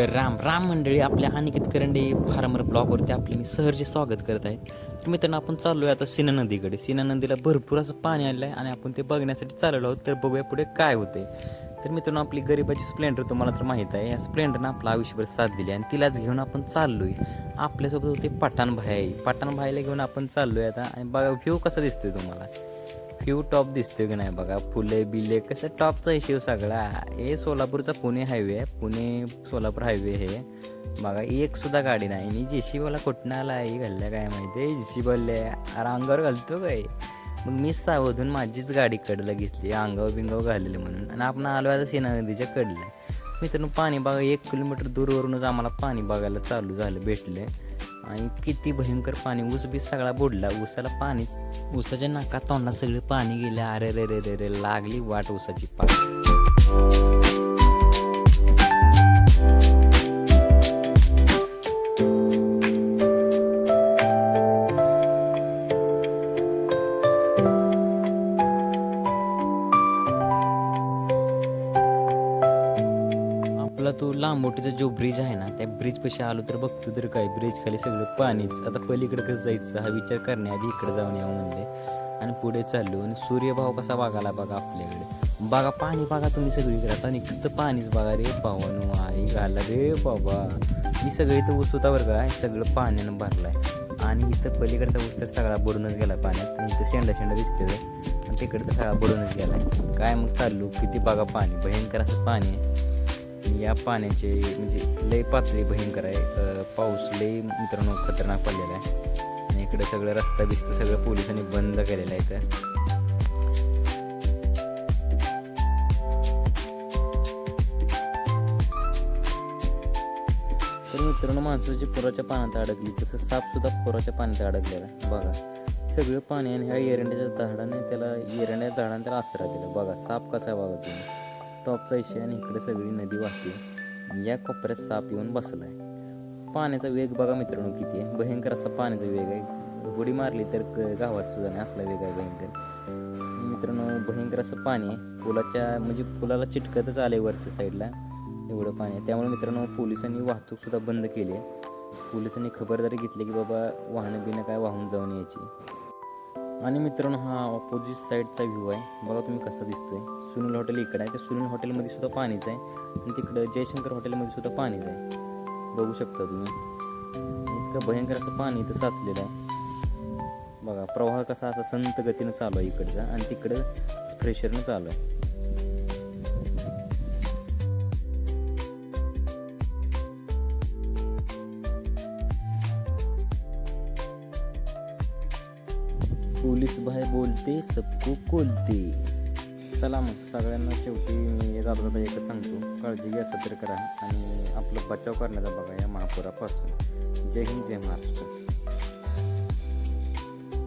तर राम. राम मंडळी आपल्या अनिकेत करंडे फार्मर ब्लॉगवरती आपले मी सहर्ष स्वागत करत आहेत. तर मित्रांनो आपण चाललो आहे आता सीना नदीकडे. सीना नदीला भरपूर असं पाणी आलेलं आहे आणि आपण ते बघण्यासाठी चाललो आहोत. तर बघूया पुढे काय होते तर मित्रांनो आपली गरिबाची स्प्लेंडर तुम्हाला तर माहीत आहे. या स्प्लेंडरनं आपला आयुष्यभर साथ दिली आणि तिलाच घेऊन आपण चाललोय. आपल्यासोबत होते पठाण भाई. पठाण भाईला घेऊन आपण चाललोय आता. आणि बघा व्ह्यू कसा दिसतोय तुम्हाला. फ्यू टॉप दिसतोय की नाही बघा? फुले बिले कसं टॉपचा इश्यू सगळा. हे सोलापूरचा पुणे हायवे आहे. पुणे सोलापूर हायवे हे. बघा एक सुद्धा गाडी नाही. आणि जेशीबाला कुठनं आला? आहे घालल्या काय माहिती? आहे जेसीबीवाले अंगावर घालतो काय? मग मी सावधून माझीच गाडी कडलं घेतली. अंगावर बिंगावर घाललेली म्हणून. आणि आपण आलो आता सेना नदीच्या कडलं. मित्रांनो पाणी बघा एक किलोमीटर दूरवरूनच आम्हाला पाणी बघायला चालू झालं भेटले. आणि किती भयंकर पाणी ऊस बी सगळा बुडला ऊसाला पाणीच. ऊसाच्या नाका तोंडात सगळं पाणी गेलं. अरे रे रे रे रे लागली वाट ऊसाची पाणी. तो लांबोटीचा जो ब्रिज आहे ना त्या ब्रिजपाशी आलो तर बघतो तर काय ब्रिज खाली सगळं पाणीच. आता पलीकडे कसं जायचं हा विचार करण्याआधी इकडे जाऊन यावं म्हणले. आणि पुढे चाललो आणि सूर्यभाव कसा वागाला बघा आपल्याकडे. बघा पाणी बघा तुम्ही सगळीकडे. आता नुसतं पाणीच बघा रे. पावन आई घाला रे बाबा. मी सगळं इथं ऊस होता बरं का. सगळं पाण्यानं भरलाय. आणि इथं पलीकडचा ऊस तर सगळा बुडूनच गेला पाण्यात. आणि इथं शेंडा शेंडा दिसते आणि तिकडे तर सगळा बुडूनच गेलाय. काय मग चाललो? किती बघा पाणी. भयंकर असं पाणी आहे. आणि या पाण्याचे म्हणजे लय पातळी भयंकर आहे. पाऊस लय मित्रांनो खतरनाक पडलेला आहे. आणि इकडे सगळं रस्ता बिस्त सगळं पोलिसांनी बंद केलेलं आहे तर मित्रांनो माणसाची पुराच्या पाण्यात अडकली तसं साप सुद्धा पुराच्या पाण्यात अडकलेला आहे. बघा सगळं पाणी आणि ह्या एरंड्याच्या झाडाने त्याला एरंड्या झाडाने त्याला आसरा दिला. बघा साप कसा बघा तुम्ही. टॉपचा इशे आणि इकडे सगळी नदी वाहते. या कोपऱ्यात साप येऊन बसलाय. पाण्याचा वेग बघा मित्रांनो किती आहे. भयंकर असा पाण्याचा वेग आहे. उडी मारली तर क- गावात सुद्धा नाही असला वेग आहे भयंकर. मित्रांनो भयंकर असं पाणी आहे. पुलाच्या म्हणजे पुलाला चिटकतच आले वरच्या साईडला. एवढं पाणी आहे. त्यामुळे मित्रांनो पोलिसांनी वाहतूकसुद्धा बंद केली आहे. पोलिसांनी खबरदारी घेतली की बाबा वाहनं बिनं काय वाहून जाऊन यायची. आणि मित्रांनो हा ऑपोजिट साईडचा व्ह्यू आहे. बघा तुम्ही कसा दिसतोय. सुनील हॉटेल इकडं आहे. त्या सुनील हॉटेलमध्ये सुद्धा पाणीच आहे. आणि तिकडं जयशंकर हॉटेलमध्ये सुद्धा पाणीच आहे. बघू शकता तुम्ही. इतकं भयंकर असं पाणी इथं साचलेलं आहे. बघा प्रवाह कसा असा संत गतीनं चालू आहे इकडचा. आणि तिकडं फ्रेशरनं चालू आहे. पोलीस भाई बोलते सबको कोलते. चला मग सगळ्यांना शेवटी मी जाता जाता एकच सांगतो. काळजी घ्या सतर्क राहा आणि आपलं बचाव करण्याचा बघा या महापुरापासून. जय हिंद जय महाराष्ट्र.